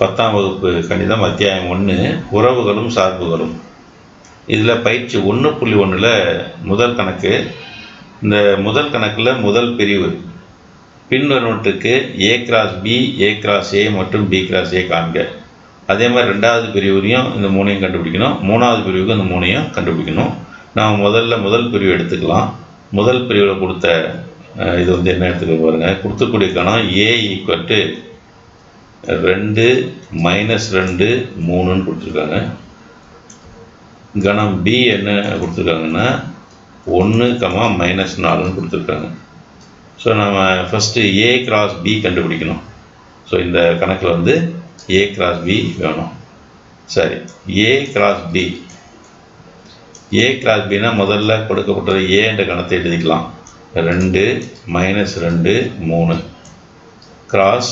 பத்தாம் வகுப்பு கணிதம் அத்தியாயம் ஒன்று உறவுகளும் சார்புகளும். இதில் பயிற்சி ஒன்று புள்ளி ஒன்றில் முதல் கணக்கு. இந்த முதல் கணக்கில் முதல் பிரிவு. பின்வருவற்றுக்கு A cross B A cross A மற்றும் பி கிராஸ் ஏ காண்க. அதே மாதிரி ரெண்டாவது பிரிவுலையும் இந்த மூணையும் கண்டுபிடிக்கணும். மூணாவது பிரிவுக்கு இந்த மூணையும் கண்டுபிடிக்கணும். நாம் முதல்ல முதல் பிரிவு எடுத்துக்கலாம். முதல் பிரிவில் கொடுத்த இது வந்து என்ன எடுத்துக்க பாருங்கள் கொடுத்துக்கூடிய கணம் ஏ ஈக்குவல் டு ரெண்டு மைனஸ் ரெண்டு மூணுன்னு கொடுத்துருக்காங்க. கணம் பி என்ன கொடுத்துருக்காங்கன்னா ஒன்று கமா மைனஸ் நாலுன்னு கொடுத்துருக்காங்க. ஸோ நம்ம ஃபஸ்ட்டு ஏ கிராஸ் பி கண்டுபிடிக்கணும். ஸோ இந்த கணக்கில் வந்து ஏ கிராஸ் பி வேணும். சரி A cross B A cross பினா முதல்ல கொடுக்கப்பட்ட ஏ என்ற கணத்தை எழுதிக்கலாம். ரெண்டு மைனஸ் ரெண்டு மூணு. கிராஸ்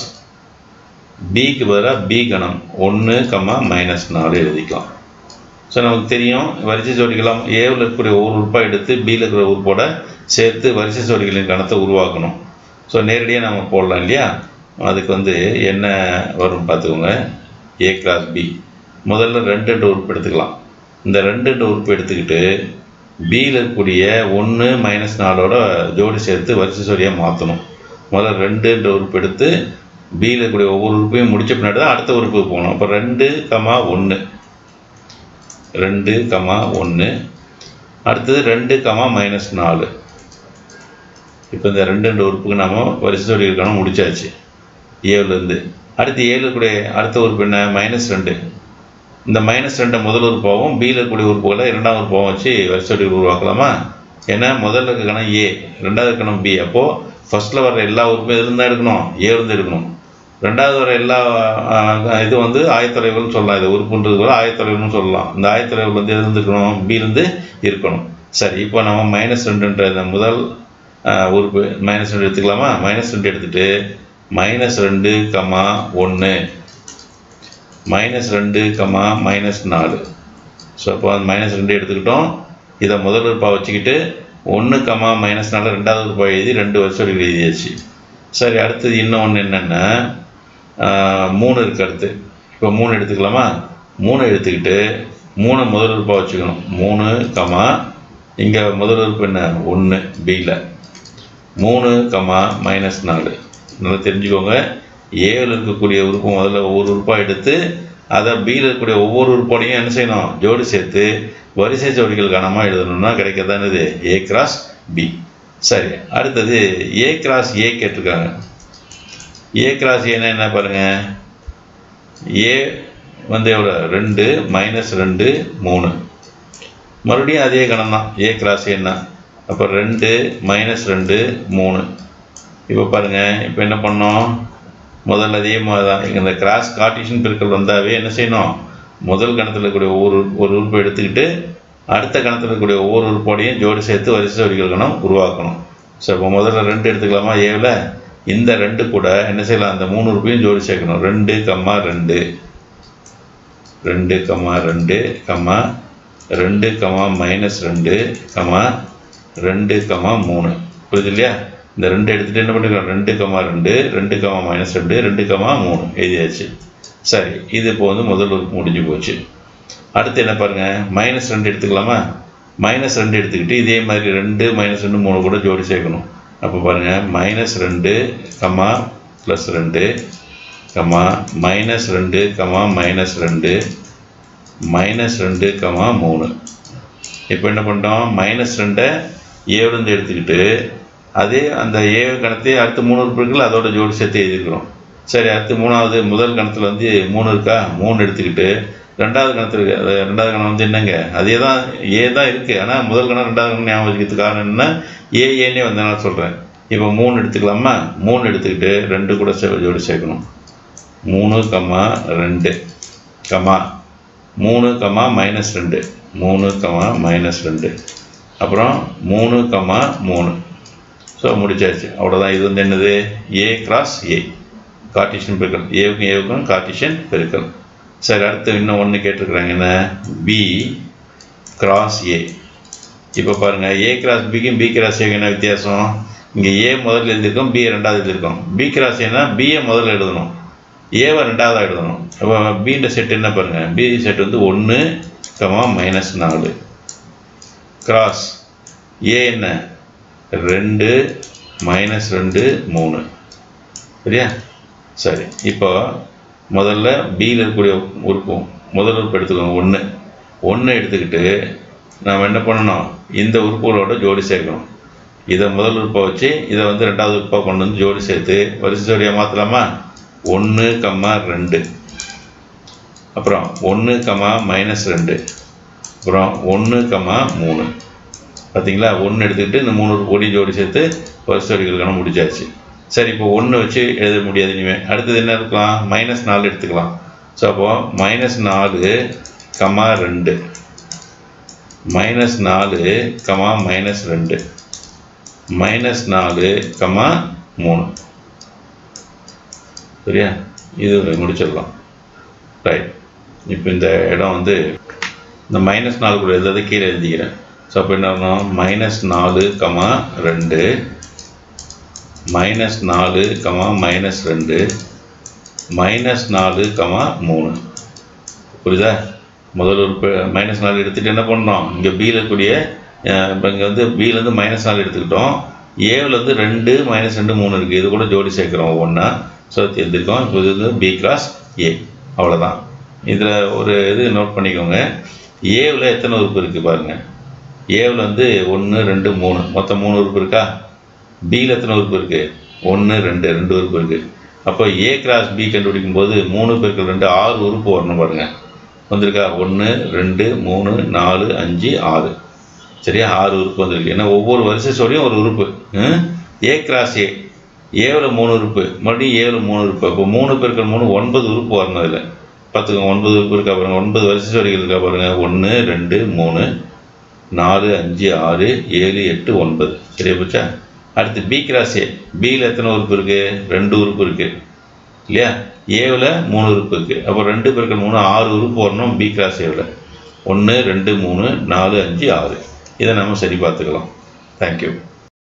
பிக்கு பதிலாக பி கணம் ஒன்று கம்மா மைனஸ் நாலு எழுதிக்கலாம். ஸோ நமக்கு தெரியும் வரிசை ஜோடிக்கலாம் ஏவில் இருக்கக்கூடிய ஒரு உறுப்பாக எடுத்து பியில் இருக்கிற உறுப்போட சேர்த்து வரிசை ஜோடிகளின் கணத்தை உருவாக்கணும். ஸோ நேரடியாக நம்ம போடலாம் இல்லையா? அதுக்கு வந்து என்ன வரும் பார்த்துக்கோங்க. ஏ கிளாஸ் பி முதல்ல ரெண்டு ரெண்டு உறுப்பு எடுத்துக்கலாம். இந்த ரெண்டு ரெண்டு உறுப்பு எடுத்துக்கிட்டு பியில் இருக்கக்கூடிய ஒன்று மைனஸ் நாலோட ஜோடி சேர்த்து வரிசை ஜோடியாக மாற்றணும் முதல்ல ரெண்டுன்ற உறுப்பு எடுத்து பியில் இருக்கக்கூடிய ஒவ்வொரு உறுப்பையும் முடிச்ச பின்னாடி தான் அடுத்த உறுப்புக்கு போகணும். அப்போ ரெண்டு கமா ஒன்று ரெண்டு கமா ஒன்று அடுத்தது ரெண்டு கமா மைனஸ் நாலு. இப்போ இந்த ரெண்டு ரெண்டு உறுப்புக்கு நம்ம வரிசை ஜோடி இருக்கணும் முடிச்சாச்சு. ஏழுலேருந்து அடுத்து ஏழு கூட அடுத்த உறுப்பு என்ன? மைனஸ் ரெண்டு. இந்த மைனஸ் ரெண்டை முதல் உறுப்பாகவும் பியில் இருக்கக்கூடிய உறுப்புகளை இரண்டாம் உறுப்பாகவும் வச்சு வரிசை சொல்லி உருவாக்கலாமா? ஏன்னா முதல்ல இருக்க கணம் ஏ ரெண்டாவது இருக்கணும் பி அப்போது ஃபஸ்ட்டில் வர எல்லா உறுப்பும் எதுலேருந்து தான் எடுக்கணும் ஏழுலேருந்து எடுக்கணும். ரெண்டாவது வர எல்லா இது வந்து ஆயத்தொலைவுகள்னு சொல்லலாம். இது உறுப்புன்றது கூட ஆயத்தொலைவுன்னு சொல்லலாம். இந்த ஆயத்தொலைவுகள் வந்து இருந்துக்கணும் இருக்கணும் இருந்து இருக்கணும். சரி இப்போ நம்ம மைனஸ் ரெண்டுன்ற இந்த முதல் உறுப்பு மைனஸ் ரெண்டு எடுத்துக்கலாமா? மைனஸ் ரெண்டு எடுத்துட்டு மைனஸ் ரெண்டு கமா ஒன்று மைனஸ் ரெண்டு கமா மைனஸ் நாலு. ஸோ அப்போ அந்த மைனஸ் ரெண்டு எடுத்துக்கிட்டோம். இதை முதல் உறுப்பாக வச்சுக்கிட்டு ஒன்று கமா மைனஸ் நாலு ரெண்டாவது உறுப்பாக எழுதி ரெண்டு வருஷம் எழுதியாச்சு. சரி அடுத்தது இன்னும் ஒன்று என்னென்னா மூணு இருக்கு அடுத்து இப்போ மூணு எடுத்துக்கலாமா? மூணு எடுத்துக்கிட்டு மூணு முதல் உறுப்பாக வச்சுக்கணும். மூணு கமா இங்கே முதல் உறுப்பு என்ன? ஒன்று பியில் மூணு கமா மைனஸ் நாலு. நல்லா தெரிஞ்சுக்கோங்க. ஏவில் இருக்கக்கூடிய உறுப்பு முதல்ல ஒவ்வொரு உறுப்பாக எடுத்து அதை பியில் இருக்கக்கூடிய ஒவ்வொரு உறுப்போடையும் என்ன செய்யணும்? ஜோடி சேர்த்து வரிசை ஜோடிகள் கனமாக எழுதணும்னா கிடைக்கிறதானது இது ஏ கிராஸ் பி சரி அடுத்தது ஏ கிராஸ் ஏ கேட்டிருக்காங்க. ஏ கிராஸ் ஏன்னா என்ன பாருங்கள் ஏ வந்து எவ்வளோ ரெண்டு மைனஸ் ரெண்டு மூணு. மறுபடியும் அதே கணம் தான். ஏ கிராஸ் என்ன அப்போ ரெண்டு மைனஸ் ரெண்டு மூணு. இப்போ பாருங்கள் இப்போ என்ன பண்ணோம்? முதல்ல அதே மாதிரி தான். இந்த கிராஸ் கார்டிஷன் பெருக்கல் வந்தாவே என்ன செய்யணும்? முதல் கணத்தில் இருக்கக்கூடிய ஒவ்வொரு ஒரு உறுப்பை எடுத்துக்கிட்டு அடுத்த கணத்தில் இருக்கக்கூடிய ஒவ்வொரு உறுப்போடையும் ஜோடி சேர்த்து வரிசை வரிகள் கணம் உருவாக்கணும். ஸோ இப்போ முதல்ல ரெண்டு எடுத்துக்கலாமா? ஏவில் இந்த ரெண்டு கூட என்ன செய்யலாம்? அந்த மூணு உறுப்பையும் ஜோடி சேர்க்கணும். ரெண்டு கம்மா ரெண்டு. ரெண்டு கம்மா ரெண்டு கம்மா ரெண்டு கம்மா மைனஸ் ரெண்டு கம்மா ரெண்டு கம்மா மூணு. புரியுது இல்லையா? இந்த ரெண்டு எடுத்துகிட்டு என்ன பண்ணிக்கலாம் ரெண்டு கம்மா ரெண்டு ரெண்டு கம்மா மைனஸ் ரெண்டு ரெண்டு கம்மா மூணு. எழுதியாச்சு. சரி இது இப்போ வந்து முதல் உறுப்பு முடிஞ்சு போச்சு. அடுத்து என்ன பாருங்கள் மைனஸ் ரெண்டு எடுத்துக்கலாமா? மைனஸ் ரெண்டு எடுத்துக்கிட்டு இதே மாதிரி ரெண்டு மைனஸ் ரெண்டு மூணு கூட ஜோடி சேர்க்கணும். அப்போ பாருங்கள் மைனஸ் ரெண்டு கமா ப்ளஸ் ரெண்டு கமா மைனஸ் ரெண்டு கமா மைனஸ் ரெண்டு மைனஸ் ரெண்டு கமா மூணு. இப்போ என்ன பண்ணுறோம் மைனஸ் ரெண்டை ஏவிலேருந்து எடுத்துக்கிட்டு அதே அந்த ஏ கணத்தையே அடுத்த மூணு உறுப்பு இருக்குல்ல அதோட ஜோடி சேர்த்து எழுதிருக்கிறோம் சரி அடுத்து மூணாவது முதல் கணத்தில் வந்து மூணு இருக்கா? மூணு எடுத்துக்கிட்டு ரெண்டாவது கணத்தில் இருக்குது அது ரெண்டாவது கணம் வந்து என்னங்க? அதே தான் ஏ தான் இருக்குது ஆனால் முதல் கணம் ரெண்டாவது கணம் ஞாபகம் வச்சுக்கிறதுக்கு காரணம் என்ன ஏ ஏன்னே வந்தனால சொல்கிறேன் இப்போ மூணு எடுத்துக்கலாமா? மூணு எடுத்துக்கிட்டு ரெண்டு கூட சே ஜோடி சேர்க்கணும். மூணு கம்மா ரெண்டு. கம்மா மூணு கம்மா மைனஸ் ரெண்டு. மூணு கம்மா மைனஸ் ரெண்டு. அப்புறம் மூணு கம்மா மூணு. ஸோ முடிச்சாச்சு. அவ்வளோதான் இது வந்து என்னது? ஏ கிராஸ் ஏ கார்டிஷன் பெருக்கல். ஏவுக்கும் ஏவுக்கும் கார்டிஷன் பெருக்கல். சரி அடுத்து இன்னும் ஒன்று கேட்டிருக்கிறாங்க. என்ன? பி கிராஸ் ஏ இப்போ பாருங்கள் ஏ கிராஸ் பிக்கும் பி கிராஸ் ஏக்கும் என்ன வித்தியாசம்? இங்கே ஏ முதல்ல எழுதியிருக்கோம் பி ரெண்டாவது எழுதியிருக்கோம். பி கிராஸ் ஏன்னா பிஏ முதல்ல எழுதணும். ஏவை ரெண்டாவதாக எழுதணும். அப்போ பீண்ட செட் என்ன பாருங்கள் பி செட் வந்து ஒன்று கமா மைனஸ் நாலு. கிராஸ் ஏ என்ன? ரெண்டு மைனஸ் ரெண்டு மூணு. சரியா? சரி இப்போ முதல்ல பியில் இருக்கக்கூடிய உறுப்பு முதல் உறுப்பு எடுத்துக்கோங்க ஒன்று ஒன்று எடுத்துக்கிட்டு நாம் என்ன பண்ணணும்? இந்த உறுப்புகளோட ஜோடி சேர்க்கணும். இதை முதல் உறுப்பை வச்சு இதை வந்து ரெண்டாவது உறுப்பாக கொண்டு வந்து ஜோடி சேர்த்து வரிசை ஜோடியாக மாற்றலாமா ஒன்று கம்மா ரெண்டு. அப்புறம் ஒன்று கம்மா மைனஸ் ரெண்டு. அப்புறம் ஒன்று கம்மா மூணு. பார்த்தீங்களா ஒன்று எடுத்துக்கிட்டு இந்த மூணு பொடி ஜோடி சேர்த்து வரிசை ஜோடிகளுக்கான முடிச்சாச்சு. சரி இப்போ ஒன்று வச்சு எழுத முடியாது இனிமேல் அடுத்தது என்ன இருக்கலாம் மைனஸ் நாலு எடுத்துக்கலாம். ஸோ அப்போது மைனஸ் நாலு கமா ரெண்டு. மைனஸ் நாலு கமா மைனஸ் ரெண்டு. மைனஸ் நாலு கமா மூணு. சரியா? இது முடிச்சிடலாம். ரைட் இப்போ இந்த இடம் வந்து இந்த மைனஸ் நாலு கூட எழுதாத கீழே எழுதிக்கிறேன். ஸோ அப்போ என்ன ஆகணும்? மைனஸ் நாலு கமா ரெண்டு. மைனஸ் நாலு கமா மைனஸ் ரெண்டு மைனஸ் நாலு கமா மூணு. புரியுதா? முதல் உறுப்பு மைனஸ் நாலு எடுத்துகிட்டு என்ன பண்ணோம் இங்கே பியில் இருக்கக்கூடிய இப்போ இங்கே வந்து பியிலேருந்து மைனஸ் நாலு எடுத்துக்கிட்டோம். ஏவில் வந்து ரெண்டு மைனஸ் ரெண்டு மூணு இருக்குது இது கூட ஜோடி சேர்க்குறோம் ஒவ்வொன்றா ஸோ தெரிஞ்சிருக்கோம் இப்போ இது வந்து பி கிளாஸ் ஏ அவ்வளோதான் இதில் ஒரு இது நோட் பண்ணிக்கோங்க. ஏவில் எத்தனை உறுப்பு இருக்குது பாருங்கள் ஏவில் வந்து ஒன்று ரெண்டு மூணு. மொத்தம் மூணு உறுப்பு இருக்கா? டியில் எத்தனை உறுப்பு இருக்குது ஒன்று ரெண்டு ரெண்டு உறுப்பு இருக்குது அப்போ ஏ கிராஸ் பி கண்டுபிடிக்கும் போது மூணு பெருக்கள் ரெண்டு ஆறு உறுப்பு வரணும் பாருங்கள் வந்திருக்கா? ஒன்று ரெண்டு மூணு நாலு அஞ்சு ஆறு. சரியா? ஆறு உறுப்பு வந்திருக்கு. ஏன்னா ஒவ்வொரு வரிசை சொல்லியும் ஒரு உறுப்பு. ஏ கிராஸ் ஏ ஏவில் மூணு உறுப்பு. மறுபடியும் ஏவில் மூணு உறுப்பு. அப்போ மூணு பெருக்கள் மூணு ஒன்பது உறுப்பு வரணும் அதில். பார்த்துக்கோங்க ஒன்பது உறுப்பு இருக்கா பாருங்கள் ஒன்பது வரிசை சொடிகள் இருக்கா பாருங்கள் ஒன்று ரெண்டு மூணு நாலு அஞ்சு ஆறு ஏழு எட்டு ஒன்பது. சரியா போச்சா? அடுத்து பி கிராஸ் ஏ பியில் எத்தனை உறுப்பு இருக்குது ரெண்டு உறுப்பு இருக்குது இல்லையா? ஏவில் மூணு உறுப்பு இருக்குது அப்போ ரெண்டு பெருக்கள் மூணு ஆறு உறுப்பு வரணும் பி கிராஸ் ஏவில் ஒன்று ரெண்டு மூணு நாலு அஞ்சு ஆறு. இதை நம்ம சரி பார்த்துக்கலாம். தேங்க்யூ